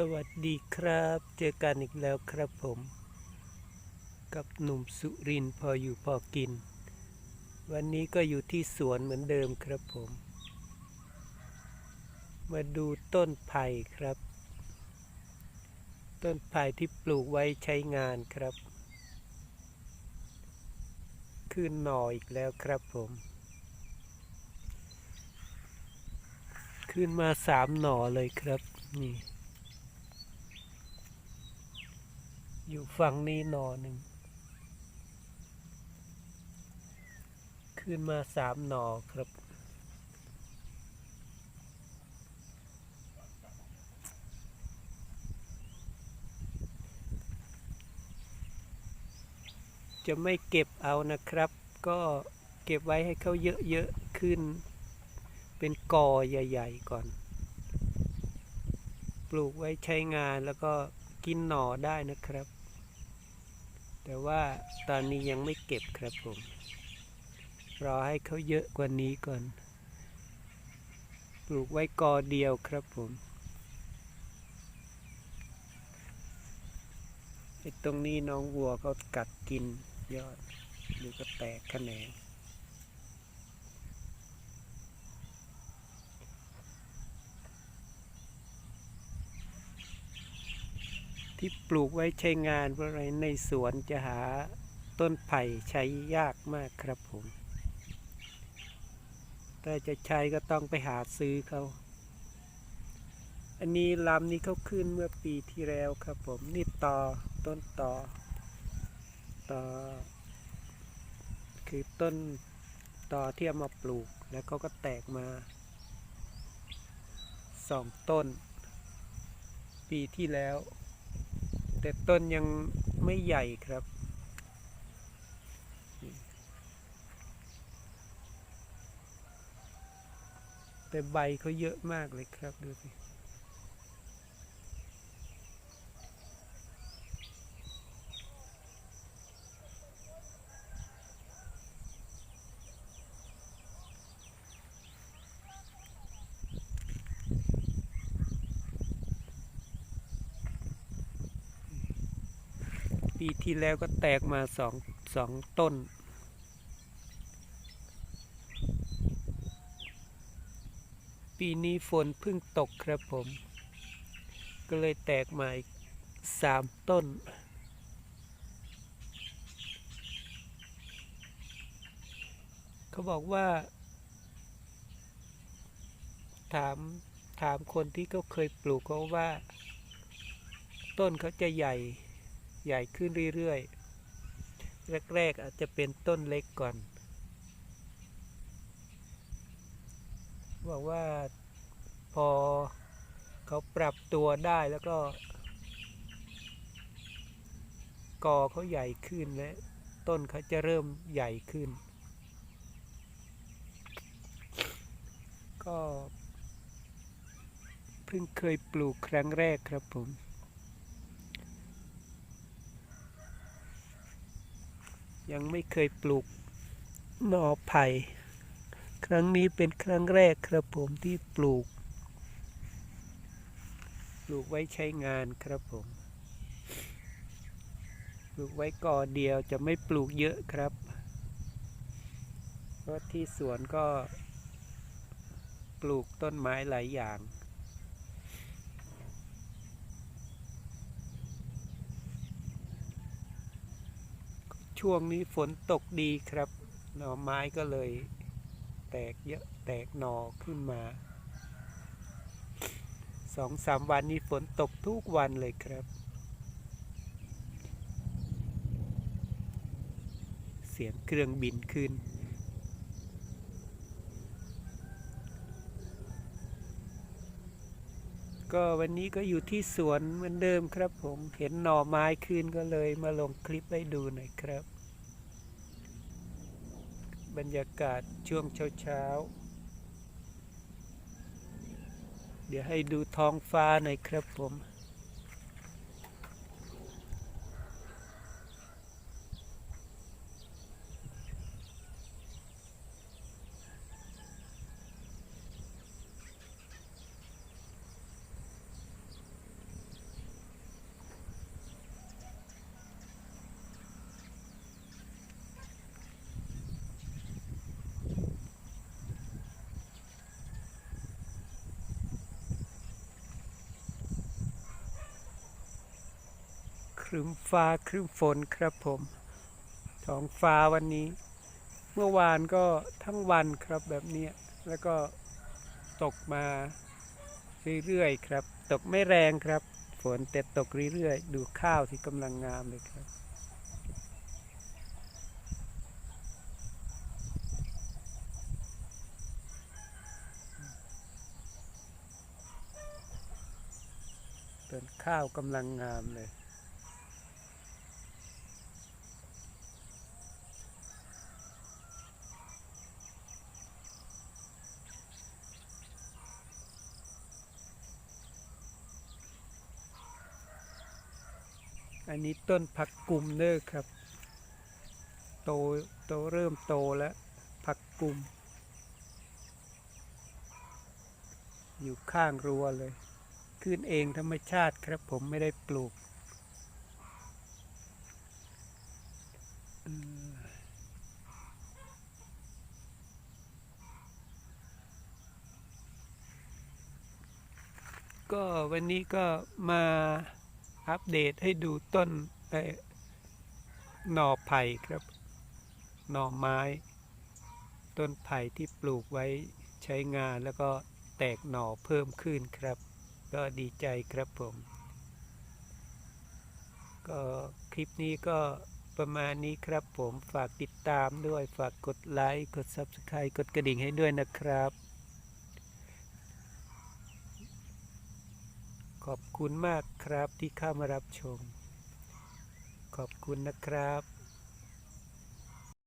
สวัสดีครับ เจอกันอีกแล้วครับผม กับหนุ่มสุรินพออยู่พอกิน วันนี้ก็อยู่ที่สวนเหมือนเดิมครับผม มาดูต้นไผ่ครับ ต้นไผ่ที่ปลูกไว้ใช้งานครับ ขึ้นหน่ออีกแล้วครับผม ขึ้นมาสามหน่อเลยครับนี่ อยู่ฝั่งนี้หน่อหนึ่ง ขึ้นมาสามหน่อครับ จะไม่เก็บเอานะครับ ก็เก็บไว้ให้เขาเยอะๆขึ้น เป็นกอใหญ่ ๆ ก่อน ปลูกไว้ใช้งานแล้วก็ กินหน่อได้นะครับ แต่ว่าตอนนี้ยังไม่เก็บครับผม รอให้เขาเยอะกว่านี้ก่อน ปลูกไว้กอเดียวครับผมไอ้ตรงนี้น้องวัวเขากัดกินยอดหรือก็แตกแขนง ที่ปลูกไว้ใช้งานเพราะอะไรในสวนจะหาต้นไผ่ใช้ยากมากครับผมถ้าจะใช้ก็ต้องไปหาซื้อเขา อันนี้ลำนี้เขาขึ้นเมื่อปีที่แล้วครับผม นี่ตอต้นตอตอคือต้นตอที่เอามาปลูกแล้วเขาก็แตกมาสองต้น ปีที่แล้ว แต่ต้นยังไม่ใหญ่ครับ แต่ใบเขาเยอะมากเลยครับดูสิ ปีที่แล้วก็แตกมาสองสองต้น ปีนี้ฝนเพิ่งตกครับผม ก็เลยแตกมาอีกสามต้น เขาบอกว่า ถามถามคนที่เขาเคยปลูกเขาว่า ต้นเขาจะใหญ่ ใหญ่ขึ้นเรื่อยๆ แรก ๆ อาจจะเป็นต้นเล็กก่อนบอกว่าพอเขาปรับตัวได้แล้วก็ กอเขาใหญ่ขึ้นและต้นเขาจะเริ่มใหญ่ขึ้น ก็เพิ่งเคยปลูกครั้งแรกครับผม ยังไม่เคยปลูกหน่อไผ่ ครั้งนี้เป็นครั้งแรกครับผมที่ปลูก ปลูกไว้ใช้งานครับผม ปลูกไว้ก่อเดียวจะไม่ปลูกเยอะครับ เพราะที่สวนก็ปลูกต้นไม้หลายอย่าง ช่วงนี้ฝนตกดีครับ หน่อไม้ก็เลย แตกเยอะแตกหน่อขึ้นมาสองสามวันนี้ฝนตกทุกวันเลยครับ เสียงเครื่องบินขึ้น ก็วันนี้ก็อยู่ที่สวนเหมือนเดิมครับผมเห็นหน่อไม้ขึ้นก็เลยมาลงคลิปให้ดูหน่อยครับ บรรยากาศช่วงเช้าๆเดี๋ยวให้ดูท้องฟ้าหน่อยครับผม รึมฟ้าครึมฝนครับผมท้องฟ้าวันนี้ เมื่อวานก็ทั้งวันครับแบบนี้แล้วก็ตกมาเรื่อยๆครับ ตกไม่แรงครับ ฝนแต่ตกเรื่อยๆ ดูข้าวที่กำลังงามเลยครับต้นข้าวกำลังงามเลย อันนี้ต้นผักกุมเด้อครับ โตโตเริ่มโตแล้วผักกุม อยู่ข้างรั้วเลย ขึ้นเองธรรมชาติครับผมไม่ได้ปลูกก็วันนี้ก็มา อัปเดตให้ดูต้นหน่อไผ่ครับ หน่อไม้ ต้นไผ่ที่ปลูกไว้ใช้งานแล้วก็แตกหน่อเพิ่มขึ้นครับ ก็ดีใจครับผม ก็คลิปนี้ก็ประมาณนี้ครับผมฝากติดตามด้วยฝากกดไลค์ กด Subscribe กดกระดิ่งให้ด้วยนะครับ ขอบคุณมากครับที่เข้ามารับชม ขอบคุณนะครับ